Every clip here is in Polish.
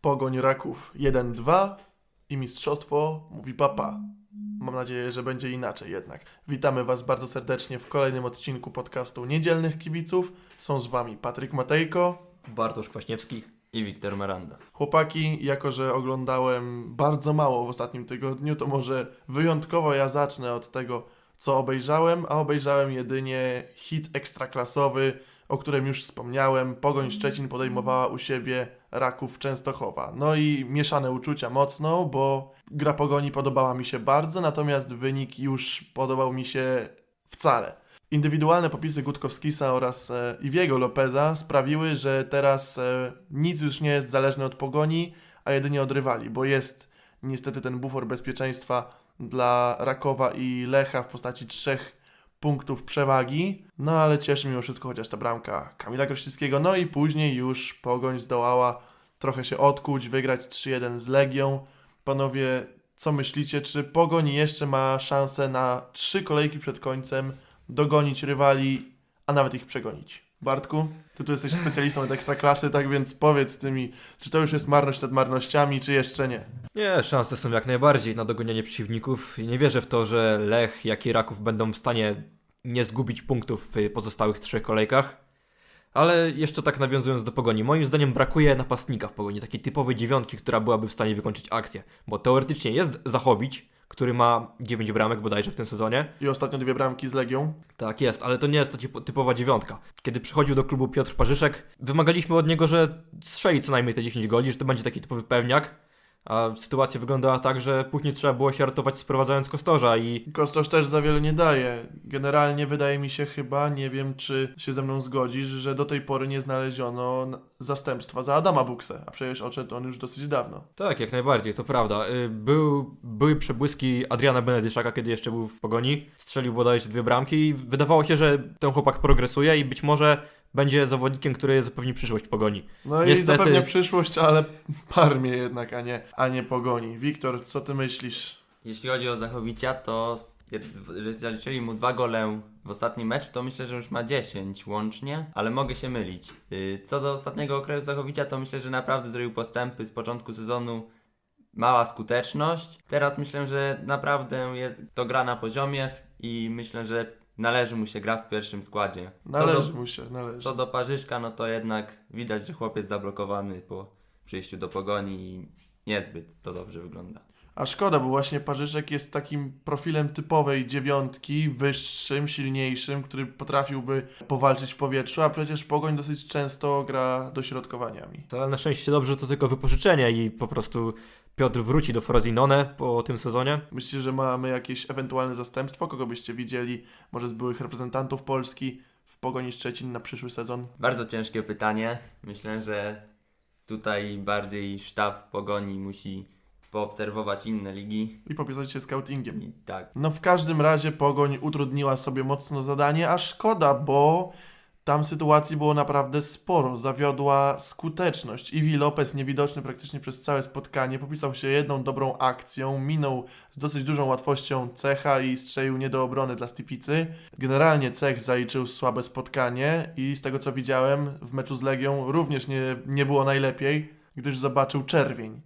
Pogoń Raków 1-2 i mistrzostwo mówi papa. Mam nadzieję, że będzie inaczej jednak. Witamy Was bardzo serdecznie w kolejnym odcinku podcastu Niedzielnych Kibiców. Są z Wami Patryk Matejko. Bartosz Kwaśniewski i Wiktor Miranda. Chłopaki, jako że oglądałem bardzo mało w ostatnim tygodniu, to może wyjątkowo ja zacznę od tego, co obejrzałem, a obejrzałem jedynie hit ekstraklasowy, o którym już wspomniałem. Pogoń Szczecin podejmowała u siebie Raków Częstochowa. No i mieszane uczucia mocno, bo gra Pogoni podobała mi się bardzo, natomiast wynik już podobał mi się wcale. Indywidualne popisy Gutkowskisa oraz e, Iwiego Lopeza sprawiły, że teraz e, nic już nie jest zależne od pogoni, a jedynie od rywali, bo jest niestety ten bufor bezpieczeństwa dla Rakowa i Lecha w postaci trzech punktów przewagi. No ale cieszy mimo wszystko chociaż ta bramka Kamila Grościckiego. No i później już pogoń zdołała trochę się odkuć, wygrać 3-1 z Legią. Panowie, co myślicie? Czy Pogoń jeszcze ma szansę na trzy kolejki przed końcem dogonić rywali, a nawet ich przegonić? Bartku, ty tu jesteś specjalistą od ekstraklasy, tak więc powiedz ty mi, czy to już jest marność nad marnościami, czy jeszcze nie? Nie, szanse są jak najbardziej na dogonienie przeciwników i nie wierzę w to, że Lech, jak i Raków będą w stanie nie zgubić punktów w pozostałych trzech kolejkach. Ale jeszcze tak nawiązując do Pogoni, moim zdaniem brakuje napastnika w Pogoni, takiej typowej dziewiątki, która byłaby w stanie wykończyć akcję. Bo teoretycznie jest Zachowicz, który ma 9 bramek bodajże w tym sezonie, I ostatnio dwie bramki z Legią. Tak jest, ale to nie jest typo- typowa dziewiątka. Kiedy przychodził do klubu Piotr Parzyszek, wymagaliśmy od niego, że strzeli co najmniej te 10 goli, że to będzie taki typowy pewniak. A sytuacja wyglądała tak, że później trzeba było się ratować sprowadzając Kostorza i Kostosz też za wiele nie daje. Generalnie wydaje mi się chyba, nie wiem czy się ze mną zgodzisz, że do tej pory nie znaleziono zastępstwa za Adama Buksę, a przecież odszedł on już dosyć dawno. tak, jak najbardziej, to prawda. Y, Był, były przebłyski Adriana Benedyszaka, kiedy jeszcze był w Pogoni. Strzelił bodajże dwie bramki i wydawało się, że ten chłopak progresuje i być może będzie zawodnikiem, który zapewni przyszłość Pogoni. No i Niestety- zapewnia przyszłość, ale parmie jednak, a nie, a nie pogoni. Wiktor, co ty myślisz? Jeśli chodzi o Zachowicia, to że zaliczyli mu dwa gole w ostatnim meczu, to myślę, że już ma 10 łącznie, ale mogę się mylić. Yy, Co do ostatniego okresu Zachowicia, to myślę, że naprawdę zrobił postępy z początku sezonu. Mała skuteczność. Teraz myślę, że naprawdę jest to gra na poziomie i myślę, że należy mu się gra w pierwszym składzie. Należy do, mu się, należy. co do Parzyszka, no to jednak widać, że chłopiec zablokowany po przyjściu do pogoni i niezbyt to dobrze wygląda. A szkoda, bo właśnie Parzyszek jest takim profilem typowej dziewiątki, wyższym, silniejszym, który potrafiłby powalczyć w powietrzu, a przecież Pogoń dosyć często gra dośrodkowaniami. To ale na szczęście dobrze to tylko wypożyczenie i po prostu Piotr wróci do Frosinone po tym sezonie. Myślicie, że mamy jakieś ewentualne zastępstwo? Kogo byście widzieli, może z byłych reprezentantów Polski w Pogoni Szczecin na przyszły sezon? Bardzo ciężkie pytanie. Myślę, że tutaj bardziej sztab pogoni musi poobserwować inne ligi. I popisać się scoutingiem. I tak, No w każdym razie Pogoń utrudniła sobie mocno zadanie, a szkoda, bo tam sytuacji było naprawdę sporo. Zawiodła skuteczność. Iwi Lopez, niewidoczny praktycznie przez całe spotkanie, popisał się jedną dobrą akcją, minął z dosyć dużą łatwością Cecha i strzelił nie do obrony dla Stipicy. Generalnie Cech zaliczył słabe spotkanie i z tego co widziałem w meczu z Legią również nie, nie było najlepiej, gdyż zobaczył czerwień.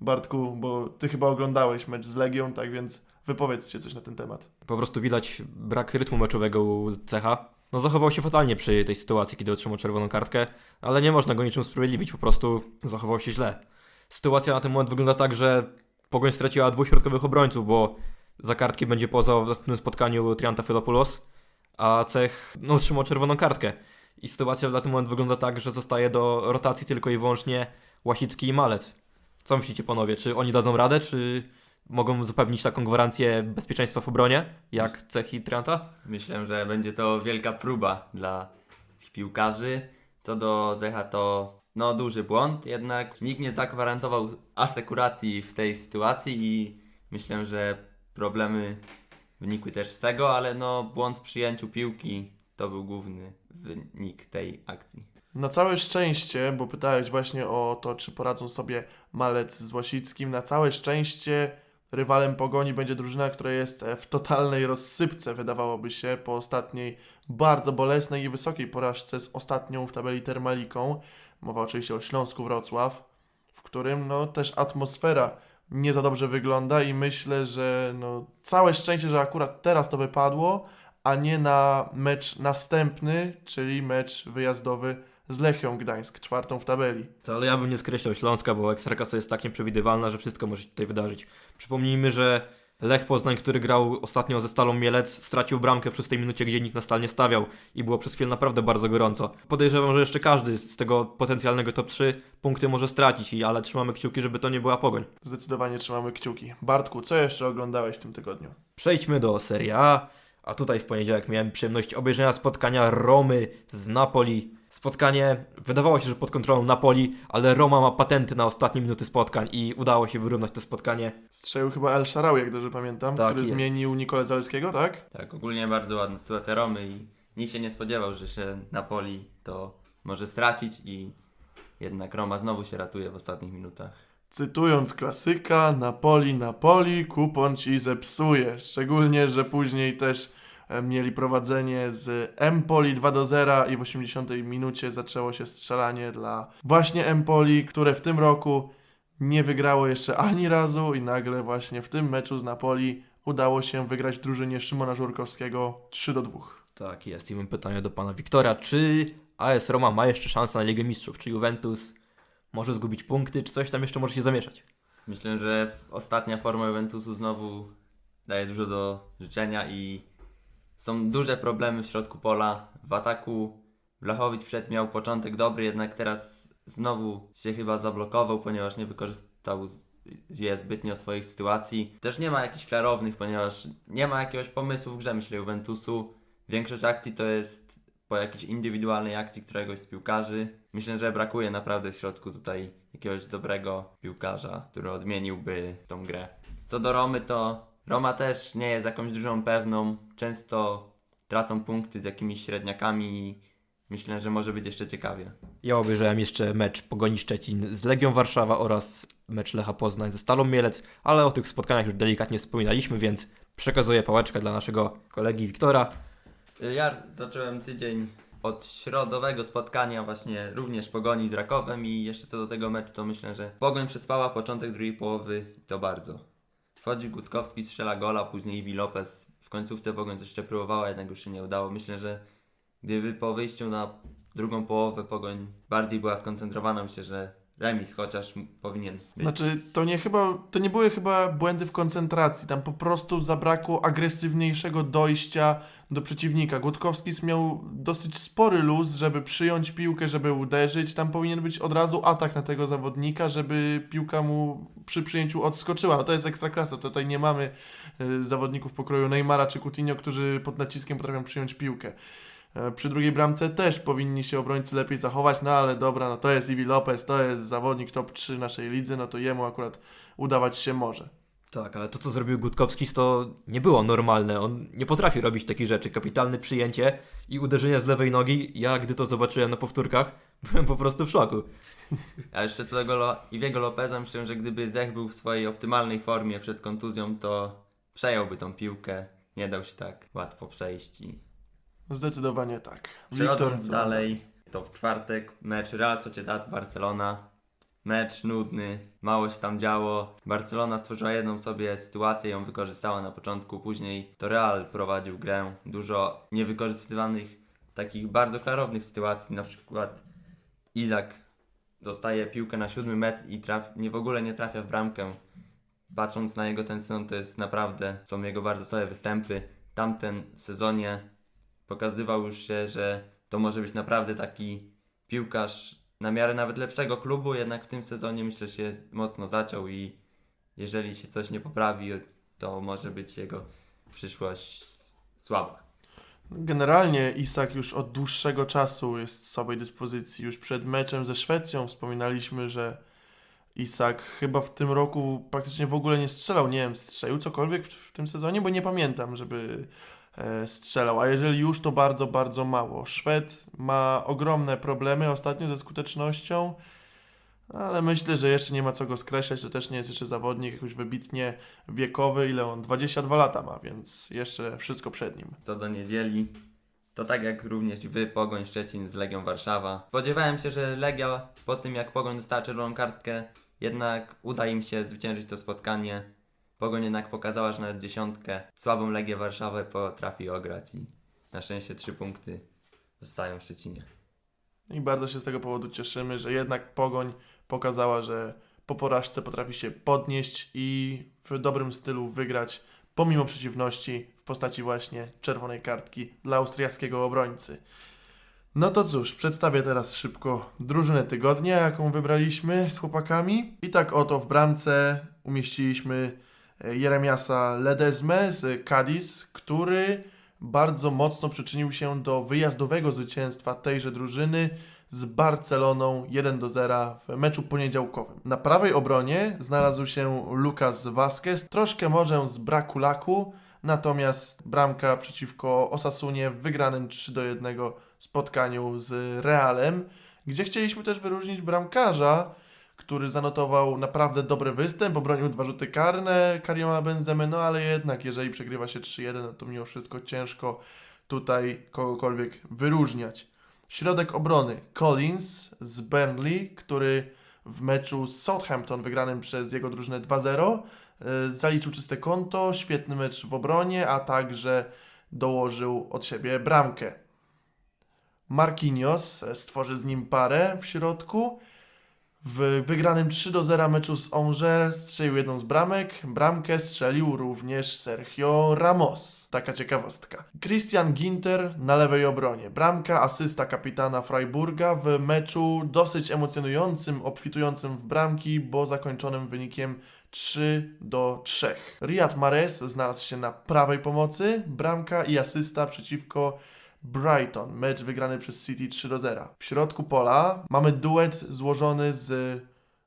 Bartku, bo ty chyba oglądałeś mecz z Legią, tak więc wypowiedzcie coś na ten temat. Po prostu widać brak rytmu meczowego u Cecha. No zachował się fatalnie przy tej sytuacji, kiedy otrzymał czerwoną kartkę, ale nie można go niczym usprawiedliwić, po prostu zachował się źle. Sytuacja na ten moment wygląda tak, że Pogoń straciła dwóch środkowych obrońców, bo za kartki będzie poza w następnym spotkaniu Trianta Filopoulos, a Cech no, otrzymał czerwoną kartkę. I sytuacja na ten moment wygląda tak, że zostaje do rotacji tylko i wyłącznie Łasicki i Malec. Co myślicie panowie, czy oni dadzą radę, czy mogą zapewnić taką gwarancję bezpieczeństwa w obronie, jak Cech i Trianta? myślę, że będzie to wielka próba dla tych piłkarzy. Co do Zecha to no duży błąd, jednak nikt nie zagwarantował asekuracji w tej sytuacji i myślę, że problemy wynikły też z tego, ale no błąd w przyjęciu piłki to był główny wynik tej akcji. Na całe szczęście, bo pytałeś właśnie o to, czy poradzą sobie Malec z Łasickim, na całe szczęście Rywalem Pogoni będzie drużyna, która jest e, w totalnej rozsypce, wydawałoby się, po ostatniej bardzo bolesnej i wysokiej porażce z ostatnią w tabeli Termaliką. Mowa oczywiście o Śląsku Wrocław, w którym no, też atmosfera nie za dobrze wygląda i myślę, że no, całe szczęście, że akurat teraz to wypadło, a nie na mecz następny, czyli mecz wyjazdowy z Lechią Gdańsk, czwartą w tabeli. To, ale ja bym nie skreślał Śląska, bo Ekstraklasa jest tak nieprzewidywalna, że wszystko może się tutaj wydarzyć. Przypomnijmy, że Lech Poznań, który grał ostatnio ze Stalą Mielec, stracił bramkę w szóstej minucie, gdzie nikt na stal nie stawiał i było przez chwilę naprawdę bardzo gorąco. Podejrzewam, że jeszcze każdy z tego potencjalnego top 3 punkty może stracić, i- ale trzymamy kciuki, żeby to nie była pogoń. Zdecydowanie trzymamy kciuki. Bartku, co jeszcze oglądałeś w tym tygodniu? Przejdźmy do Serie A, a tutaj w poniedziałek miałem przyjemność obejrzenia spotkania Romy z Napoli. Spotkanie wydawało się, że pod kontrolą Napoli, ale Roma ma patenty na ostatnie minuty spotkań i udało się wyrównać to spotkanie. Strzelił chyba El Sharawi, jak dobrze pamiętam, Tak który jest. zmienił Nikolę Zaleskiego, tak? Tak, ogólnie bardzo ładna sytuacja Romy i nikt się nie spodziewał, że się Napoli to może stracić i jednak Roma znowu się ratuje w ostatnich minutach. Cytując klasyka, Napoli, Napoli, kupon ci zepsuje. Szczególnie, że później też mieli prowadzenie z Empoli 2 do 0 i w 80 minucie zaczęło się strzelanie dla właśnie Empoli, które w tym roku nie wygrało jeszcze ani razu i nagle właśnie w tym meczu z Napoli udało się wygrać drużynie Szymona Żurkowskiego 3 do 2. Tak jest i mam pytanie do pana Wiktora, czy AS Roma ma jeszcze szansę na Ligę Mistrzów? Czy Juventus może zgubić punkty, czy coś tam jeszcze może się zamieszać? Myślę, że ostatnia forma Juventusu znowu daje dużo do życzenia i są duże problemy w środku pola. W ataku Blachowicz przed miał początek dobry, jednak teraz znowu się chyba zablokował, ponieważ nie wykorzystał je zbytnio swoich sytuacji. Też nie ma jakichś klarownych, ponieważ nie ma jakiegoś pomysłu w grze, myślę, Juventusu. Większość akcji to jest po jakiejś indywidualnej akcji któregoś z piłkarzy. Myślę, że brakuje naprawdę w środku tutaj jakiegoś dobrego piłkarza, który odmieniłby tą grę. Co do Romy, to Roma też nie jest jakąś dużą pewną. Często tracą punkty z jakimiś średniakami i myślę, że może być jeszcze ciekawie. Ja obejrzałem jeszcze mecz Pogoni Szczecin z Legią Warszawa oraz mecz Lecha Poznań ze Stalą Mielec, ale o tych spotkaniach już delikatnie wspominaliśmy, więc przekazuję pałeczkę dla naszego kolegi Wiktora. Ja zacząłem tydzień od środowego spotkania właśnie również Pogoni z Rakowem i jeszcze co do tego meczu to myślę, że Pogoń przespała początek drugiej połowy to bardzo. Wchodzi Gutkowski, strzela gola, później Iwi Lopez. W końcówce Pogoń jeszcze próbowała, jednak już się nie udało. Myślę, że gdyby po wyjściu na drugą połowę Pogoń bardziej była skoncentrowana, myślę, że remis chociaż powinien być. Znaczy, to nie chyba, to nie były chyba błędy w koncentracji, tam po prostu zabrakło agresywniejszego dojścia do przeciwnika. Gutkowski miał dosyć spory luz, żeby przyjąć piłkę, żeby uderzyć. Tam powinien być od razu atak na tego zawodnika, żeby piłka mu przy przyjęciu odskoczyła. No to jest ekstraklasa, tutaj nie mamy y, zawodników pokroju Neymara czy Coutinho, którzy pod naciskiem potrafią przyjąć piłkę. E, Przy drugiej bramce też powinni się obrońcy lepiej zachować, no ale dobra, no to jest Iwi Lopez, to jest zawodnik top 3 naszej lidzy, no to jemu akurat udawać się może. Tak, ale to co zrobił Gutkowski to nie było normalne. On nie potrafi robić takich rzeczy. Kapitalne przyjęcie i uderzenie z lewej nogi. Ja gdy to zobaczyłem na powtórkach, byłem po prostu w szoku. A jeszcze co do Golo, Iwiego Lopeza, myślę, że gdyby Zech był w swojej optymalnej formie przed kontuzją, to przejąłby tą piłkę. Nie dał się tak łatwo przejść i Zdecydowanie tak. Przechodząc dalej, to w czwartek mecz Real Sociedad Barcelona. Mecz nudny, mało się tam działo. Barcelona stworzyła jedną sobie sytuację, ją wykorzystała na początku, później to Real prowadził grę. Dużo niewykorzystywanych, takich bardzo klarownych sytuacji, na przykład Izak dostaje piłkę na siódmy metr i traf, nie w ogóle nie trafia w bramkę. Patrząc na jego ten sezon, to jest naprawdę, są jego bardzo słabe występy. Tamten w sezonie pokazywał już się, że to może być naprawdę taki piłkarz na miarę nawet lepszego klubu, jednak w tym sezonie myślę, że się mocno zaciął i jeżeli się coś nie poprawi, to może być jego przyszłość słaba. Generalnie Isak już od dłuższego czasu jest w swojej dyspozycji. Już przed meczem ze Szwecją wspominaliśmy, że Isak chyba w tym roku praktycznie w ogóle nie strzelał. Nie wiem, strzelił cokolwiek w, w tym sezonie, bo nie pamiętam, żeby strzelał. A jeżeli już, to bardzo, bardzo mało. Szwed ma ogromne problemy ostatnio ze skutecznością. Ale myślę, że jeszcze nie ma co go skreślać, to też nie jest jeszcze zawodnik jakoś wybitnie wiekowy, ile on 22 lata ma, więc jeszcze wszystko przed nim. Co do niedzieli, to tak jak również wy, Pogoń Szczecin z Legią Warszawa. Spodziewałem się, że Legia po tym jak Pogoń dostała czerwoną kartkę, jednak uda im się zwyciężyć to spotkanie. Pogoń jednak pokazała, że nawet dziesiątkę słabą Legię Warszawę potrafi ograć i na szczęście trzy punkty zostają w Szczecinie. I bardzo się z tego powodu cieszymy, że jednak Pogoń pokazała, że po porażce potrafi się podnieść i w dobrym stylu wygrać, pomimo przeciwności w postaci właśnie czerwonej kartki dla austriackiego obrońcy. No to cóż, przedstawię teraz szybko drużynę tygodnia, jaką wybraliśmy z chłopakami. I tak oto w bramce umieściliśmy Jeremiasa Ledezmę z Cadiz, który bardzo mocno przyczynił się do wyjazdowego zwycięstwa tejże drużyny z Barceloną 1 do 0 w meczu poniedziałkowym. Na prawej obronie znalazł się Lucas Vazquez, troszkę może z braku laku, natomiast bramka przeciwko Osasunie w wygranym 3 do 1 spotkaniu z Realem, gdzie chcieliśmy też wyróżnić bramkarza, który zanotował naprawdę dobry występ, obronił dwa rzuty karne Karioma Benzemy, no ale jednak jeżeli przegrywa się 3-1, no to mimo wszystko ciężko tutaj kogokolwiek wyróżniać. Środek obrony Collins z Burnley, który w meczu z Southampton wygranym przez jego drużynę 2-0 y, zaliczył czyste konto, świetny mecz w obronie, a także dołożył od siebie bramkę. Marquinhos e, stworzy z nim parę w środku. W wygranym 3 do 0 meczu z Angers strzelił jedną z bramek. Bramkę strzelił również Sergio Ramos. Taka ciekawostka. Christian Ginter na lewej obronie. Bramka, asysta kapitana Freiburga w meczu dosyć emocjonującym, obfitującym w bramki, bo zakończonym wynikiem 3 do 3. Riyad Mahrez znalazł się na prawej pomocy. Bramka i asysta przeciwko Brighton, mecz wygrany przez City 3 do 0. W środku pola mamy duet złożony z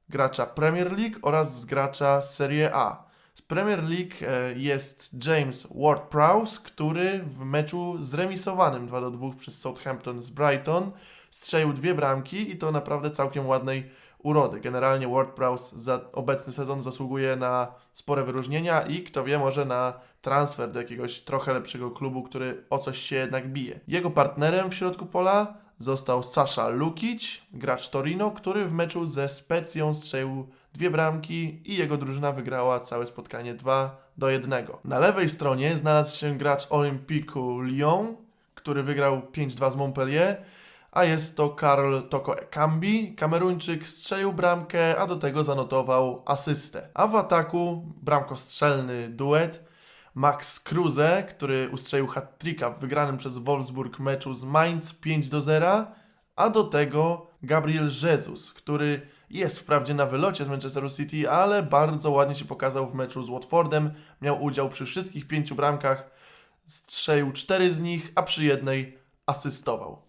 gracza Premier League oraz z gracza Serie A. Z Premier League e, jest James Ward-Prowse, który w meczu zremisowanym 2 do 2 przez Southampton z Brighton strzelił dwie bramki i to naprawdę całkiem ładnej urody. Generalnie Ward-Prowse za obecny sezon zasługuje na spore wyróżnienia i kto wie, może na transfer do jakiegoś trochę lepszego klubu, który o coś się jednak bije. Jego partnerem w środku pola został Sasha Lukic, gracz Torino, który w meczu ze Specją strzelił dwie bramki i jego drużyna wygrała całe spotkanie 2 do 1. Na lewej stronie znalazł się gracz Olympiku Lyon, który wygrał 5-2 z Montpellier, a jest to Karl Toko Ekambi. Kameruńczyk strzelił bramkę, a do tego zanotował asystę. A w ataku bramkostrzelny duet Max Kruse, który ustrzelił hat-tricka w wygranym przez Wolfsburg meczu z Mainz 5 do 0, a do tego Gabriel Jesus, który jest wprawdzie na wylocie z Manchesteru City, ale bardzo ładnie się pokazał w meczu z Watfordem, miał udział przy wszystkich pięciu bramkach, strzelił cztery z nich, a przy jednej asystował.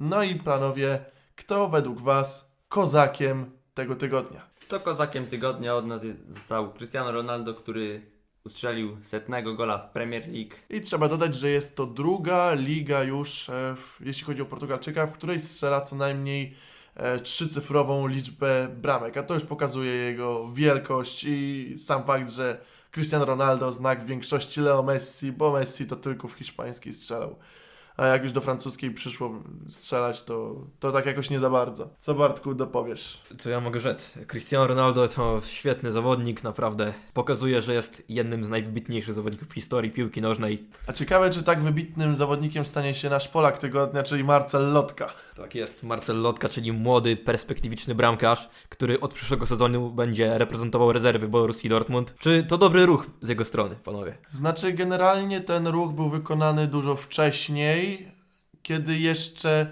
No i panowie, kto według Was kozakiem tego tygodnia? To kozakiem tygodnia od nas został Cristiano Ronaldo, który ustrzelił setnego gola w Premier League. I trzeba dodać, że jest to druga liga już, e, w, jeśli chodzi o Portugalczyka, w której strzela co najmniej e, trzycyfrową liczbę bramek, a to już pokazuje jego wielkość i sam fakt, że Cristiano Ronaldo znak większości Leo Messi, bo Messi to tylko w hiszpańskiej strzelał. A jak już do francuskiej przyszło strzelać, to, to tak jakoś nie za bardzo. Co Bartku dopowiesz? Co ja mogę rzec? Cristiano Ronaldo to świetny zawodnik, naprawdę. Pokazuje, że jest jednym z najwybitniejszych zawodników w historii piłki nożnej. A ciekawe, czy tak wybitnym zawodnikiem stanie się nasz Polak tygodnia, czyli Marcel Lotka. Tak jest, Marcel Lotka, czyli młody, perspektywiczny bramkarz, który od przyszłego sezonu będzie reprezentował rezerwy Borussii Dortmund. Czy to dobry ruch z jego strony, panowie? Znaczy, generalnie ten ruch był wykonany dużo wcześniej, kiedy jeszcze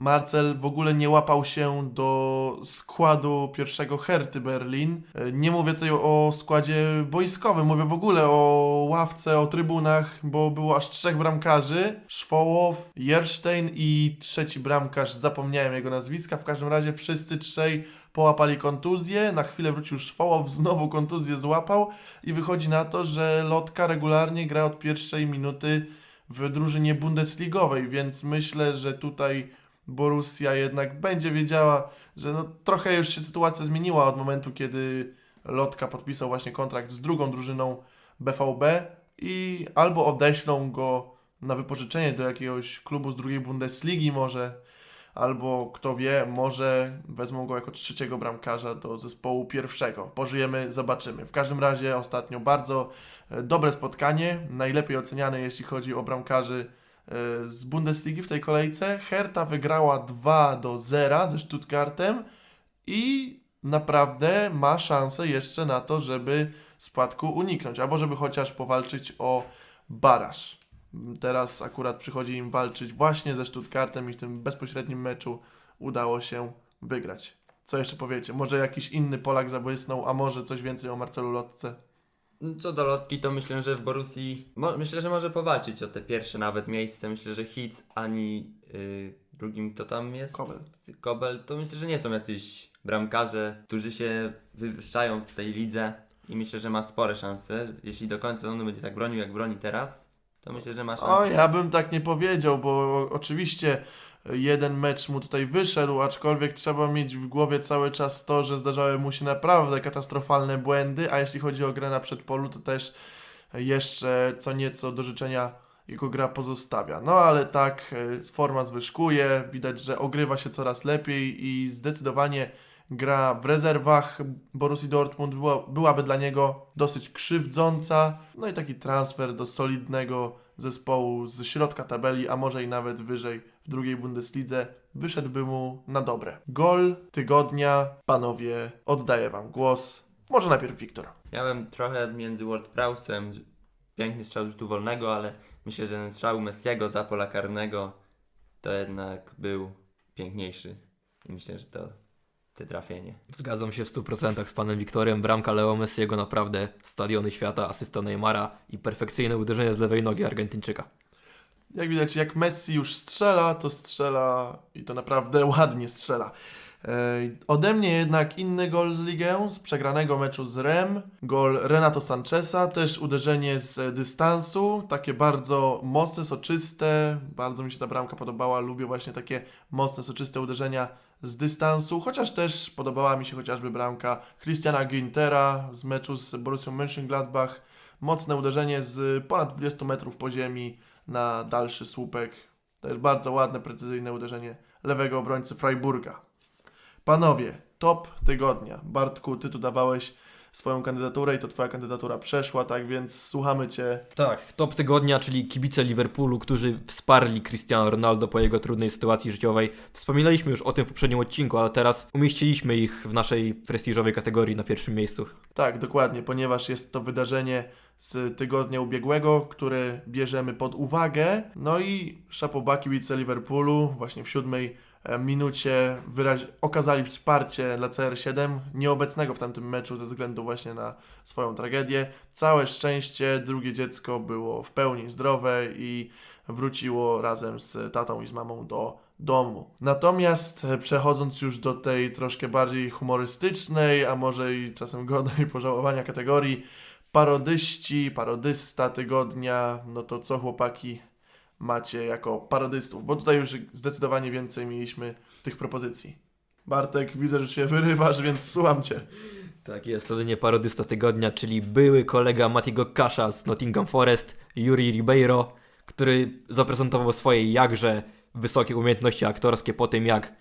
Marcel w ogóle nie łapał się do składu pierwszego Herty Berlin. Nie mówię tutaj o składzie boiskowym, mówię w ogóle o ławce, o trybunach, bo było aż trzech bramkarzy. Szwołow, Jerstein i trzeci bramkarz, zapomniałem jego nazwiska. W każdym razie wszyscy trzej połapali kontuzję, na chwilę wrócił Szwołow, znowu kontuzję złapał i wychodzi na to, że Lotka regularnie gra od pierwszej minuty w drużynie bundesligowej, więc myślę, że tutaj Borussia jednak będzie wiedziała, że no, trochę już się sytuacja zmieniła od momentu, kiedy Lotka podpisał właśnie kontrakt z drugą drużyną BVB i albo odeślą go na wypożyczenie do jakiegoś klubu z drugiej Bundesligi może, albo kto wie, może wezmą go jako trzeciego bramkarza do zespołu pierwszego. Pożyjemy, zobaczymy. W każdym razie ostatnio bardzo e, dobre spotkanie, najlepiej oceniane jeśli chodzi o bramkarzy e, z Bundesligi w tej kolejce. Hertha wygrała 2 do 0 ze Stuttgartem i naprawdę ma szansę jeszcze na to, żeby spadku uniknąć, albo żeby chociaż powalczyć o baraż. Teraz akurat przychodzi im walczyć właśnie ze Stuttgartem i w tym bezpośrednim meczu udało się wygrać. Co jeszcze powiecie? Może jakiś inny Polak zabłysnął, a może coś więcej o Marcelu Lotce? Co do lotki, to myślę, że w Borussii. Mo- myślę, że może powalczyć o te pierwsze nawet miejsce. Myślę, że Hitz ani yy, drugim kto tam jest? Kobel. Kobel, to myślę, że nie są jacyś bramkarze, którzy się wywyższają w tej lidze i myślę, że ma spore szanse. Jeśli do końca sezonu będzie tak bronił, jak broni teraz, to myślę, że. O, ja bym tak nie powiedział, bo oczywiście jeden mecz mu tutaj wyszedł, aczkolwiek trzeba mieć w głowie cały czas to, że zdarzały mu się naprawdę katastrofalne błędy, a jeśli chodzi o grę na przedpolu, to też jeszcze co nieco do życzenia jego gra pozostawia. No ale tak, e, forma zwyżkuje, widać, że ogrywa się coraz lepiej i zdecydowanie gra w rezerwach Borussii Dortmund była, byłaby dla niego dosyć krzywdząca. No i taki transfer do solidnego zespołu z środka tabeli, a może i nawet wyżej w drugiej Bundeslidze, wyszedłby mu na dobre. Gol tygodnia, panowie, oddaję wam głos. Może najpierw Wiktor. Miałem trochę między Ward Prowsem, piękny strzał rzutu wolnego, ale myślę, że ten strzał Messiego za pola karnego to jednak był piękniejszy. I myślę, że to te trafienie. Zgadzam się w 100% z panem Wiktorem. Bramka Leo Messiego naprawdę stadiony świata, asysta Neymara i perfekcyjne uderzenie z lewej nogi Argentyńczyka. Jak widać, jak Messi już strzela, to strzela i to naprawdę ładnie strzela. Ode mnie jednak inny gol z ligę, z przegranego meczu z Rem. Gol Renato Sancheza, też uderzenie z dystansu, takie bardzo mocne, soczyste. Bardzo mi się ta bramka podobała, lubię właśnie takie mocne, soczyste uderzenia z dystansu, chociaż też podobała mi się chociażby bramka Christiana Güntera z meczu z Borussią Mönchengladbach. Mocne uderzenie z ponad 20 metrów po ziemi na dalszy słupek. Też bardzo ładne, precyzyjne uderzenie lewego obrońcy Freiburga. Panowie, top tygodnia. Bartku, ty tu dawałeś swoją kandydaturę i to twoja kandydatura przeszła, tak więc słuchamy cię. Tak, top tygodnia, czyli kibice Liverpoolu, którzy wsparli Cristiano Ronaldo po jego trudnej sytuacji życiowej. Wspominaliśmy już o tym w poprzednim odcinku, ale teraz umieściliśmy ich w naszej prestiżowej kategorii na pierwszym miejscu. Tak, dokładnie, ponieważ jest to wydarzenie z tygodnia ubiegłego, które bierzemy pod uwagę. No i szapoba kibice Liverpoolu właśnie w siódmej minucie wyraź- okazali wsparcie dla CR7, nieobecnego w tamtym meczu ze względu właśnie na swoją tragedię. Całe szczęście, drugie dziecko było w pełni zdrowe i wróciło razem z tatą i z mamą do domu. Natomiast e, przechodząc już do tej troszkę bardziej humorystycznej, a może i czasem godnej pożałowania kategorii, parodyści, parodysta tygodnia, no to co chłopaki macie jako parodystów? Bo tutaj już zdecydowanie więcej mieliśmy tych propozycji. Bartek, widzę, że się wyrywasz, więc słucham cię. Tak jest, to nie parodysta tygodnia, czyli były kolega Matiego Kasza z Nottingham Forest, Yuri Ribeiro, który zaprezentował swoje jakże wysokie umiejętności aktorskie po tym, jak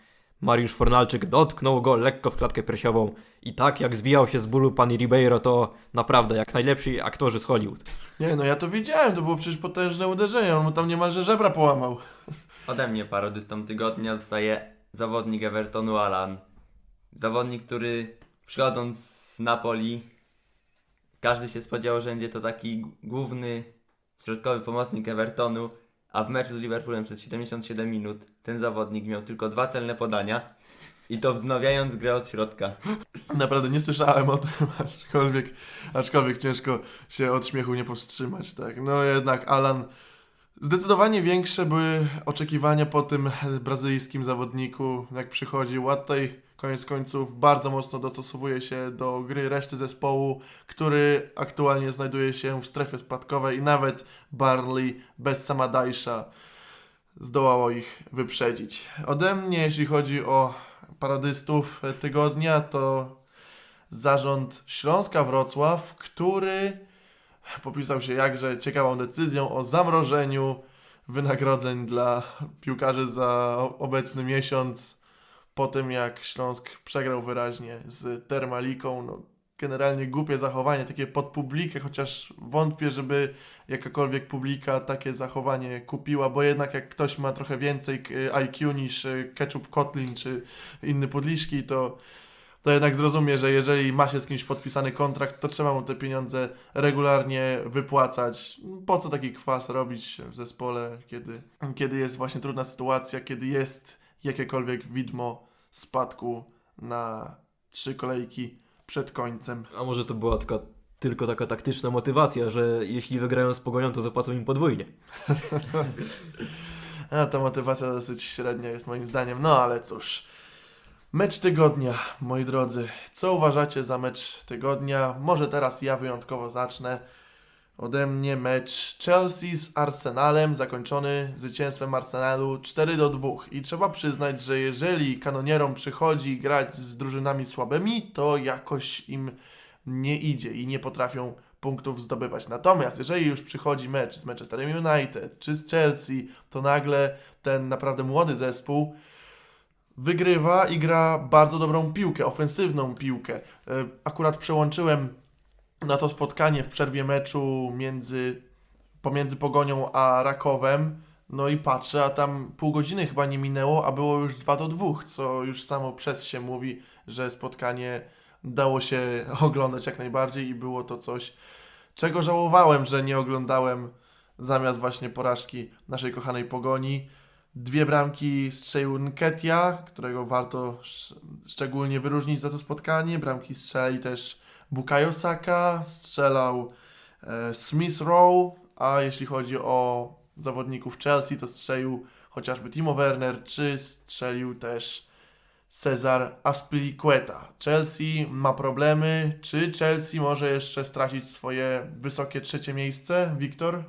Mariusz Fornalczyk dotknął go lekko w klatkę piersiową i tak jak zwijał się z bólu pan Ribeiro, to naprawdę jak najlepsi aktorzy z Hollywood. Nie, no ja to widziałem, to było przecież potężne uderzenie, on mu tam niemalże żebra połamał. Ode mnie parodystą tygodnia zostaje zawodnik Evertonu Alan. Zawodnik, który przychodząc z Napoli, każdy się spodziewał, że będzie to taki główny środkowy pomocnik Evertonu, a w meczu z Liverpoolem przez 77 minut ten zawodnik miał tylko dwa celne podania i to wznawiając grę od środka. Naprawdę nie słyszałem o tym, aczkolwiek, aczkolwiek ciężko się od śmiechu nie powstrzymać, tak. No jednak Alan, zdecydowanie większe były oczekiwania po tym brazylijskim zawodniku, jak przychodził, tutaj koniec końców bardzo mocno dostosowuje się do gry reszty zespołu, który aktualnie znajduje się w strefie spadkowej i nawet Barley bez Samadajsza zdołało ich wyprzedzić. Ode mnie, jeśli chodzi o parodystów tygodnia, to zarząd Śląska Wrocław, który popisał się jakże ciekawą decyzją o zamrożeniu wynagrodzeń dla piłkarzy za obecny miesiąc po tym jak Śląsk przegrał wyraźnie z Termaliką. No, generalnie głupie zachowanie, takie pod publikę, chociaż wątpię, żeby jakakolwiek publika takie zachowanie kupiła, bo jednak jak ktoś ma trochę więcej IQ niż y, Ketchup Kotlin czy inny Podliszki, to, to jednak zrozumie, że jeżeli ma się z kimś podpisany kontrakt, to trzeba mu te pieniądze regularnie wypłacać. Po co taki kwas robić w zespole, kiedy, kiedy jest właśnie trudna sytuacja, kiedy jest jakiekolwiek widmo spadku na trzy kolejki przed końcem. A może to była tylko, tylko taka taktyczna motywacja, że jeśli wygrają z Pogonią, to zapłacą im podwójnie. A ta motywacja dosyć średnia jest moim zdaniem, no ale cóż. Mecz tygodnia, moi drodzy. Co uważacie za mecz tygodnia? Może teraz ja wyjątkowo zacznę. Ode mnie mecz Chelsea z Arsenalem, zakończony zwycięstwem Arsenalu 4 do 2. I trzeba przyznać, że jeżeli kanonierom przychodzi grać z drużynami słabymi, to jakoś im nie idzie i nie potrafią punktów zdobywać. Natomiast jeżeli już przychodzi mecz z Manchesterem United czy z Chelsea, to nagle ten naprawdę młody zespół wygrywa i gra bardzo dobrą piłkę, ofensywną piłkę. E, Akurat przełączyłem na to spotkanie w przerwie meczu między, pomiędzy Pogonią a Rakowem. No i patrzę, a tam pół godziny chyba nie minęło, a było już 2 do 2, co już samo przez się mówi, że spotkanie dało się oglądać jak najbardziej i było to coś, czego żałowałem, że nie oglądałem zamiast właśnie porażki naszej kochanej Pogoni. Dwie bramki strzelił Nketia, którego warto sz- szczególnie wyróżnić za to spotkanie. Bramki strzeli też Bukayo Saka, strzelał e, Smith Rowe, a jeśli chodzi o zawodników Chelsea, to strzelił chociażby Timo Werner, czy strzelił też Cezar Aspilicueta. Chelsea ma problemy. Czy Chelsea może jeszcze stracić swoje wysokie trzecie miejsce? Wiktor?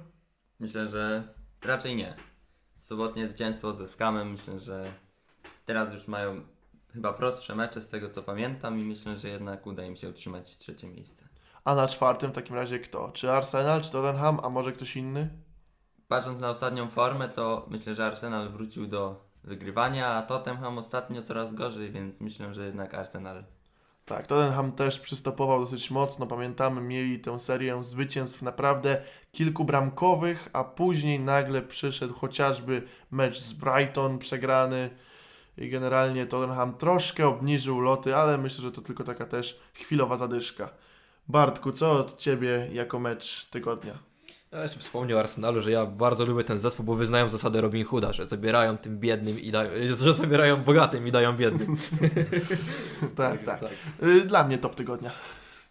Myślę, że raczej nie. Sobotnie zwycięstwo ze Skamem, myślę, że teraz już mają chyba prostsze mecze z tego co pamiętam i myślę, że jednak uda im się utrzymać trzecie miejsce. A na czwartym w takim razie kto? Czy Arsenal, czy Tottenham, a może ktoś inny? Patrząc na ostatnią formę, to myślę, że Arsenal wrócił do wygrywania, a Tottenham ostatnio coraz gorzej, więc myślę, że jednak Arsenal. Tak, Tottenham też przystopował dosyć mocno. Pamiętamy, mieli tę serię zwycięstw naprawdę kilkubramkowych, a później nagle przyszedł chociażby mecz z Brighton przegrany i generalnie Tottenham troszkę obniżył loty, ale myślę, że to tylko taka też chwilowa zadyszka. Bartku, co od Ciebie jako mecz tygodnia? Ja jeszcze wspomniał o Arsenalu, że ja bardzo lubię ten zespół, bo wyznają zasadę Robin Hooda, że zabierają tym biednym i dają, że zabierają bogatym i dają biednym. tak, tak. tak. Y, Dla mnie top tygodnia.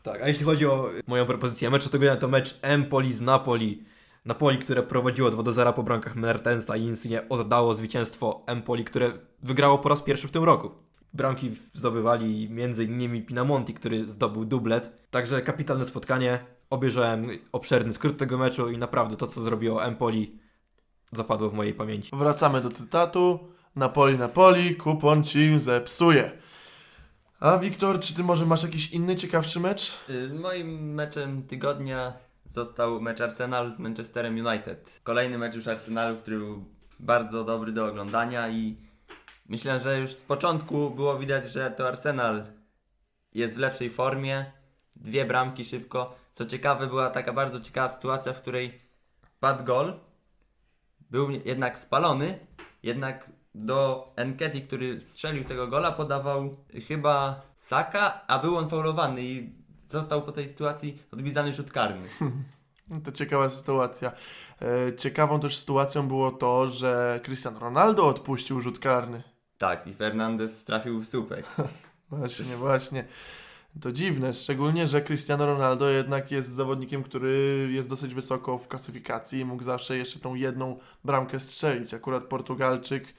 Tak, a jeśli chodzi o moją propozycję meczu tygodnia, to mecz Empoli z Napoli. Napoli, które prowadziło 2 do 0 po bramkach Mertensa i Insigne oddało zwycięstwo Empoli, które wygrało po raz pierwszy w tym roku. Bramki zdobywali m.in. Pinamonti, który zdobył dublet. Także kapitalne spotkanie. Obejrzałem obszerny skrót tego meczu i naprawdę to, co zrobiło Empoli, zapadło w mojej pamięci. Wracamy do cytatu. Napoli, Napoli, kupon ci zepsuje. A Wiktor, czy ty może masz jakiś inny ciekawszy mecz? Y, Moim meczem tygodnia został mecz Arsenal z Manchesterem United. Kolejny mecz już Arsenalu, który był bardzo dobry do oglądania i myślę, że już z początku było widać, że to Arsenal jest w lepszej formie. Dwie bramki szybko. Co ciekawe, była taka bardzo ciekawa sytuacja, w której padł gol. Był jednak spalony, jednak do Enketi, który strzelił tego gola, podawał chyba Saka, a był on faulowany i został po tej sytuacji odgwizdany rzut karny. No To ciekawa sytuacja. E, Ciekawą też sytuacją było to, że Cristiano Ronaldo odpuścił rzut karny. Tak, i Fernandez trafił w słupek. Właśnie, właśnie. To dziwne, szczególnie, że Cristiano Ronaldo jednak jest zawodnikiem, który jest dosyć wysoko w klasyfikacji i mógł zawsze jeszcze tą jedną bramkę strzelić. Akurat Portugalczyk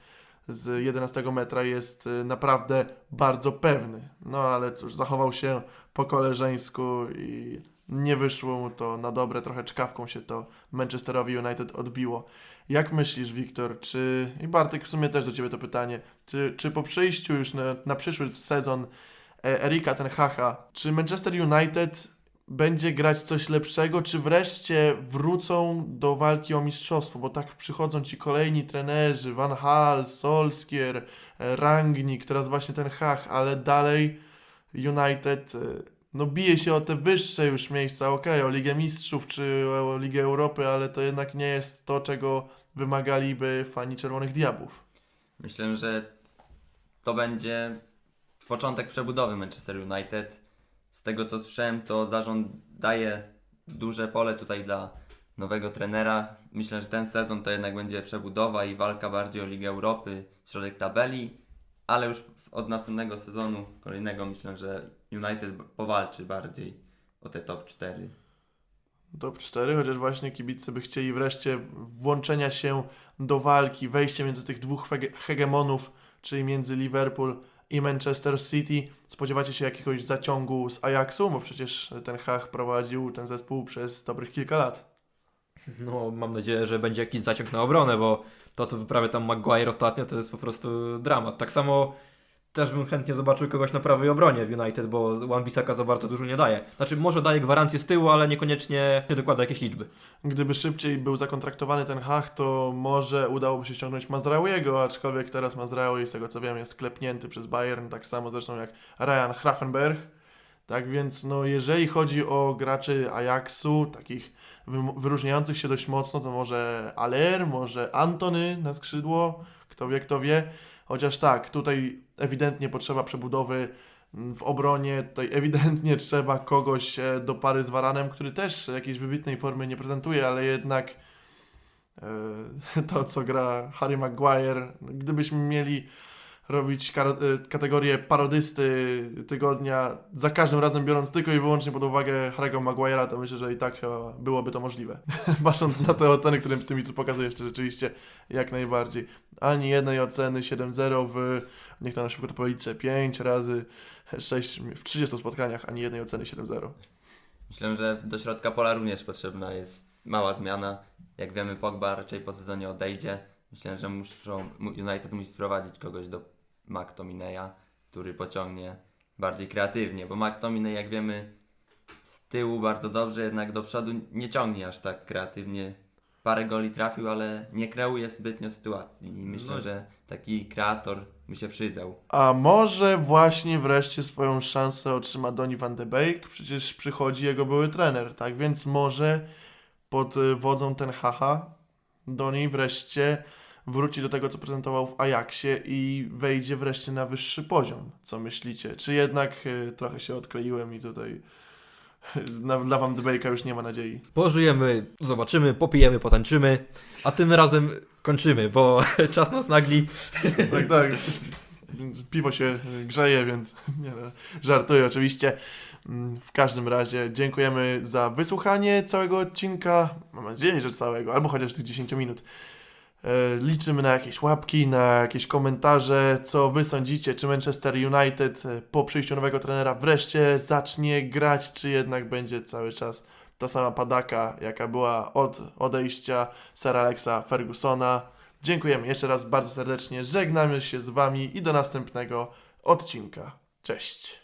z 11 metra jest y, naprawdę bardzo pewny. No ale cóż, zachował się po koleżeńsku i nie wyszło mu to na dobre, trochę czkawką się to Manchesterowi United odbiło. Jak myślisz, Wiktor, czy i Bartek w sumie też do Ciebie to pytanie, czy, czy po przyjściu już na, na przyszły sezon e, Erika Ten Hacha, czy Manchester United będzie grać coś lepszego, czy wreszcie wrócą do walki o mistrzostwo, bo tak przychodzą ci kolejni trenerzy, Van Hal, Solskier, e, Rangnick, teraz właśnie ten Hach, ale dalej United e, no bije się o te wyższe już miejsca, okej, o Ligę Mistrzów czy o Ligę Europy, ale to jednak nie jest to, czego wymagaliby fani Czerwonych Diabłów. Myślę, że to będzie początek przebudowy Manchester United. Z tego co słyszałem, to zarząd daje duże pole tutaj dla nowego trenera. Myślę, że ten sezon to jednak będzie przebudowa i walka bardziej o Ligę Europy, środek tabeli, ale już od następnego sezonu, kolejnego, myślę, że United powalczy bardziej o te top 4. Top 4, chociaż właśnie kibicy by chcieli wreszcie włączenia się do walki, wejście między tych dwóch hege- hegemonów, czyli między Liverpool i Manchester City. Spodziewacie się jakiegoś zaciągu z Ajaxu, bo przecież ten Hach prowadził ten zespół przez dobrych kilka lat. No, mam nadzieję, że będzie jakiś zaciąg na obronę, bo to, co wyprawia tam Maguire ostatnio, to jest po prostu dramat. Tak samo też bym chętnie zobaczył kogoś na prawej obronie w United, bo Wan-Bissaka za bardzo dużo nie daje. Znaczy, może daje gwarancję z tyłu, ale niekoniecznie nie dokłada jakieś liczby. Gdyby szybciej był zakontraktowany ten Hach, to może udałoby się ściągnąć Mazraouiego, aczkolwiek teraz Mazraoui, z tego co wiem, jest sklepnięty przez Bayern, tak samo zresztą jak Ryan Graffenberg. Tak więc, no, jeżeli chodzi o graczy Ajaxu, takich wyróżniających się dość mocno, to może Aller, może Antony na skrzydło, kto wie, kto wie. Chociaż tak, tutaj ewidentnie potrzeba przebudowy mm, w obronie, tutaj ewidentnie trzeba kogoś e, do pary z Varanem, który też jakiejś wybitnej formy nie prezentuje, ale jednak e, to, co gra Harry Maguire, gdybyśmy mieli robić e, kategorię parodysty tygodnia, za każdym razem biorąc tylko i wyłącznie pod uwagę Harry'ego Maguire'a, to myślę, że i tak chyba byłoby to możliwe. Patrząc na te oceny, które ty mi tu pokazujesz, to rzeczywiście jak najbardziej. Ani jednej oceny 7-0 w, niech to na szybko to policzę, 5 razy 6 w 30 spotkaniach, ani jednej oceny 7-0. Myślę, że do środka pola również potrzebna jest mała zmiana. Jak wiemy, Pogba raczej po sezonie odejdzie. Myślę, że muszą, mu- United musi sprowadzić kogoś do McTominaya, który pociągnie bardziej kreatywnie, bo McTominay, jak wiemy, z tyłu bardzo dobrze, jednak do przodu nie ciągnie aż tak kreatywnie. Parę goli trafił, ale nie kreuje zbytnio sytuacji i myślę, No. że taki kreator by się przydał. A może właśnie wreszcie swoją szansę otrzyma Donny van de Beek? Przecież przychodzi jego były trener, tak? Więc może pod wodzą ten haha Donny wreszcie wróci do tego, co prezentował w Ajaxie i wejdzie wreszcie na wyższy poziom. Co myślicie? Czy jednak y, trochę się odkleiłem i tutaj na, dla Van Beeka już nie ma nadziei? Pożyjemy, zobaczymy, popijemy, potańczymy, a tym razem kończymy, bo czas nas nagli. Tak, tak. Piwo się grzeje, więc nie, żartuję oczywiście. Mm, W każdym razie dziękujemy za wysłuchanie całego odcinka. Mam nadzieję, że całego, albo chociaż tych 10 minut. E, Liczymy na jakieś łapki, na jakieś komentarze, co wy sądzicie, czy Manchester United e, po przyjściu nowego trenera wreszcie zacznie grać, czy jednak będzie cały czas ta sama padaka, jaka była od odejścia Sir Alexa Fergusona. Dziękujemy jeszcze raz bardzo serdecznie, żegnamy się z wami i do następnego odcinka. Cześć!